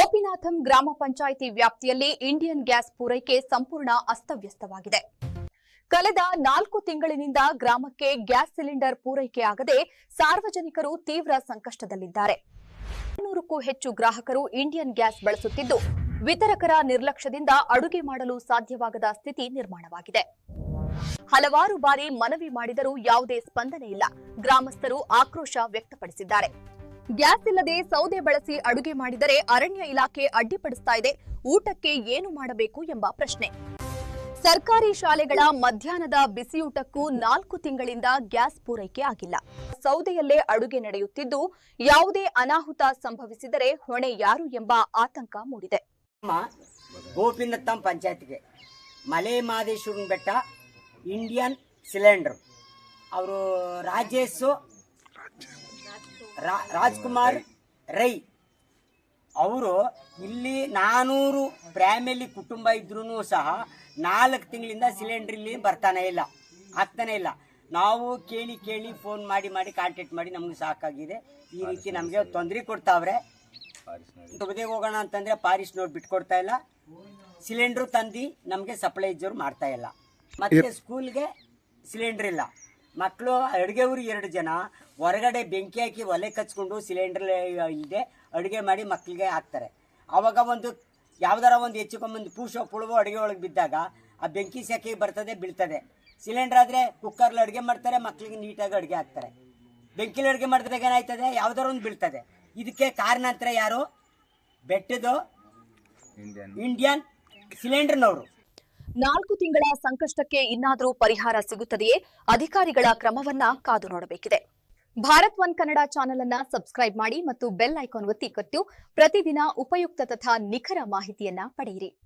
ಶ್ರೀನಾಥಂ ಗ್ರಾಮ ಪಂಚಾಯಿತಿ ವ್ಯಾಪ್ತಿಯಲ್ಲಿ Indian gas ಪೂರೈಕೆ ಸಂಪೂರ್ಣ ಅಸ್ತವ್ಯಸ್ತವಾಗಿದೆ. ಕಳೆದ ನಾಲ್ಕು ತಿಂಗಳಿನಿಂದ ಗ್ರಾಮಕ್ಕೆ ಗ್ಯಾಸ್ ಸಿಲಿಂಡರ್ ಪೂರೈಕೆಯಾಗದೆ ಸಾರ್ವಜನಿಕರು ತೀವ್ರ ಸಂಕಷ್ಟದಲ್ಲಿದ್ದಾರೆ. ನೂರಕ್ಕೂ ಹೆಚ್ಚು ಗ್ರಾಹಕರು ಇಂಡಿಯನ್ ಗ್ಯಾಸ್ ಬಳಸುತ್ತಿದ್ದು, ವಿತರಕರ ನಿರ್ಲಕ್ಷ್ಯದಿಂದ ಅಡುಗೆ ಮಾಡಲು ಸಾಧ್ಯವಾಗದ ಸ್ಥಿತಿ ನಿರ್ಮಾಣವಾಗಿದೆ. ಹಲವಾರು ಬಾರಿ ಮನವಿ ಮಾಡಿದರೂ ಯಾವುದೇ ಸ್ಪಂದನೆ ಇಲ್ಲ. ಗ್ರಾಮಸ್ಥರು ಆಕ್ರೋಶ ವ್ಯಕ್ತಪಡಿಸಿದ್ದಾರೆ. ಗ್ಯಾಸ್ ಇಲ್ಲದೆ ಸೌದೆ ಬಳಸಿ ಅಡುಗೆ ಮಾಡಿದರೆ ಅರಣ್ಯ ಇಲಾಖೆ ಅಡ್ಡಿಪಡಿಸ್ತಾ ಇದೆ. ಊಟಕ್ಕೆ ಏನು ಮಾಡಬೇಕು ಎಂಬ ಪ್ರಶ್ನೆ. ಸರ್ಕಾರಿ ಶಾಲೆಗಳ ಮಧ್ಯಾಹ್ನದ ಬಿಸಿಯೂಟಕ್ಕೂ ನಾಲ್ಕು ತಿಂಗಳಿಂದ ಗ್ಯಾಸ್ ಪೂರೈಕೆ ಆಗಿಲ್ಲ. ಸೌದೆಯಲ್ಲೇ ಅಡುಗೆ ನಡೆಯುತ್ತಿದ್ದು, ಯಾವುದೇ ಅನಾಹುತ ಸಂಭವಿಸಿದರೆ ಹೊಣೆ ಯಾರು ಎಂಬ ಆತಂಕ ಮೂಡಿದೆ. ಗೋಪಿನತ್ತಂ ಪಂಚಾಯತ್ಗೆ. ಮಲೆ ಮಹದೇಶ್ವರನ ಬೆಟ್ಟ, ಇಂಡಿಯನ್ ಸಿಲಿಂಡರ್. ಅವರು ರಾಜೇಶು ರಾಜ್ಕುಮಾರ್ ರೈ. ಅವರು ಇಲ್ಲಿ ನಾನೂರು ಫ್ಯಾಮಿಲಿ ಕುಟುಂಬ ಇದ್ರೂ ಸಹ ನಾಲ್ಕು ತಿಂಗಳಿಂದ ಸಿಲಿಂಡರ್ ಇಲ್ಲಿ ಬರ್ತಾನೆ ಇಲ್ಲ ಆಗ್ತಾನೆ ಇಲ್ಲ. ನಾವು ಕೇಳಿ ಕೇಳಿ ಫೋನ್ ಮಾಡಿ ಮಾಡಿ ಕಾಂಟ್ಯಾಕ್ಟ್ ಮಾಡಿ ನಮ್ಗೆ ಸಾಕಾಗಿದೆ. ಈ ರೀತಿ ನಮಗೆ ತೊಂದರೆ ಕೊಡ್ತಾವ್ರೆ. ತುಬದಿಗೆ ಹೋಗೋಣ ಅಂತಂದರೆ ಪಾರಿಸ್ನವ್ರು ಬಿಟ್ಕೊಡ್ತಾ ಇಲ್ಲ. ಸಿಲಿಂಡ್ರು ತಂದು ನಮಗೆ ಸಪ್ಲೈ ಇದ್ದವ್ರು ಮಾಡ್ತಾ ಇಲ್ಲ. ಮತ್ತು ಸ್ಕೂಲ್ಗೆ ಸಿಲಿಂಡ್ರ್ ಇಲ್ಲ. ಮಕ್ಕಳು ಅಡುಗೆ ಊರು ಎರಡು ಜನ ಹೊರಗಡೆ ಬೆಂಕಿ ಹಾಕಿ ಒಲೆ ಕಚ್ಕೊಂಡು ಸಿಲಿಂಡರ್ ಇಲ್ಲದೆ ಅಡುಗೆ ಮಾಡಿ ಮಕ್ಕಳಿಗೆ ಹಾಕ್ತಾರೆ. ಅವಾಗ ಒಂದು ಯಾವ್ದಾರ ಒಂದು ಹೆಚ್ಚುಕೊಂಬಂದು ಪೂಷೋ ಪುಳುವೋ ಅಡುಗೆ ಒಳಗೆ ಬಿದ್ದಾಗ ಆ ಬೆಂಕಿ ಸೆಕೆ ಬರ್ತದೆ ಬೀಳ್ತದೆ. ಸಿಲಿಂಡರ್ ಆದರೆ ಕುಕ್ಕರ್ಲಿ ಅಡುಗೆ ಮಾಡ್ತಾರೆ ಮಕ್ಕಳಿಗೆ ನೀಟಾಗಿ ಅಡುಗೆ ಹಾಕ್ತಾರೆ. ಬೆಂಕಿಲಿ ಅಡುಗೆ ಮಾಡಿದಾಗ ಏನಾಯ್ತದೆ? ಯಾವ್ದಾರ ಒಂದು ಬೀಳ್ತದೆ. ಇದಕ್ಕೆ ಕಾರಣಾಂತರ ಯಾರು? ಬೆಟ್ಟದು ಇಂಡಿಯನ್ ಸಿಲಿಂಡರ್ನವರು ನಾಲ್ಕು ತಿಂಗಳ ಸಂಕಷ್ಟಕ್ಕೆ ಇನ್ನಾದರೂ ಪರಿಹಾರ ಸಿಗುತ್ತದೆಯೇ? ಅಧಿಕಾರಿಗಳ ಕ್ರಮವನ್ನ ಕಾದು ನೋಡಬೇಕಿದೆ. ಭಾರತ್ ಒನ್ ಕನ್ನಡ ಚಾನೆಲ್ ಅನ್ನ ಸಬ್ಸ್ಕ್ರೈಬ್ ಮಾಡಿ ಮತ್ತು ಬೆಲ್ ಐಕಾನ್ ಒತ್ತಿ ಕೊಟ್ಟು. ಪ್ರತಿದಿನ ಉಪಯುಕ್ತ ತಥಾ ನಿಖರ ಮಾಹಿತಿಯನ್ನ ಪಡೆಯಿರಿ.